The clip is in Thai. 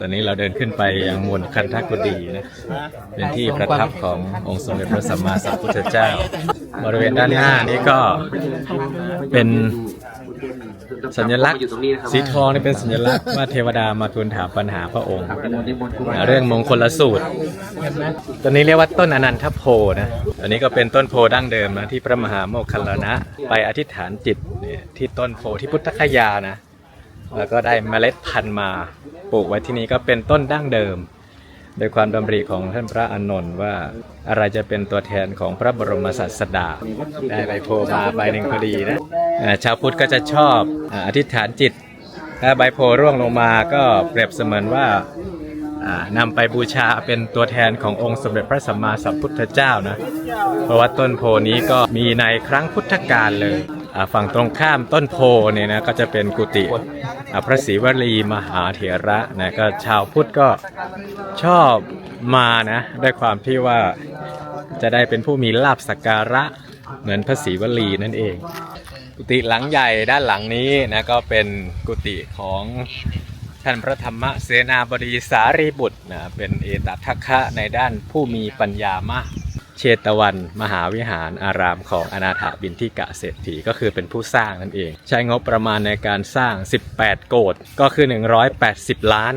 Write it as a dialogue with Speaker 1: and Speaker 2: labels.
Speaker 1: ตอนนี้เราเดินขึ้นไปยังมวลคันธกุฎีนะ เป็นที่ประทับขององค์สมเด็จพระสัมมาสัมพุทธเจ้า บริเวณด้านหน้านี้ก็เป็นสัญลักษณ์สีทองนี่เป็นสัญลักษณ์ว่าเทวดามาทูลถามปัญหาพระองค์ เรื่องมงคลสูตรตัวนี้เรียกว่าต้นอนันทโพนะอันนี้ก็เป็นต้นโพดั้งเดิมนะที่พระมหาโมคคัลลานะ ไปอธิษฐานจิตเนี่ยที่ต้นโพที่พุทธคยานะ แล้วก็ได้เมล็ดพันธุ์มาปลูกไว้ที่นี่ก็เป็นต้นดั้งเดิม โดยความดำริของท่านพระอานนท์ว่าอะไรจะเป็นตัวแทนของพระบรมศาสดา ได้ใบโพมาใบหนึ่งพอดีนะชาวพุทธก็จะชอบอธิษฐานจิต ถ้าใบโพร่วงลงมาก็เปรียบเสมือนว่าอ่านำไปบูชาเป็นตัวแทนขององค์สมเด็จพระสัมมาสัมพุทธเจ้านะ เพราะว่าต้นโพนี้ก็มีในครั้งพุทธกาลเลย ฝั่งตรงข้ามต้นโพเนี่ยนะก็จะเป็นกุฏิพระศรีวลีมหาเถระนะก็ชาวพุทธก็ชอบมานะด้วยความที่ว่าจะได้เป็นผู้มีลาบสักการะเหมือนพระศรีวลีนั่นเอง กุฏิหลังใหญ่ด้านหลังนี้นะก็เป็นกุฏิของท่านพระธรรมเสนาบดีสารีบุตรนะเป็นเอตทัคคะในด้านผู้มีปัญญามาก เชตวัน มหาวิหารอารามของอนาถาบินทิกะเศรษฐีก็คือเป็นผู้สร้างนั่นเอง ใช้งบประมาณในการสร้าง 18 โกดก็คือ 180 ล้าน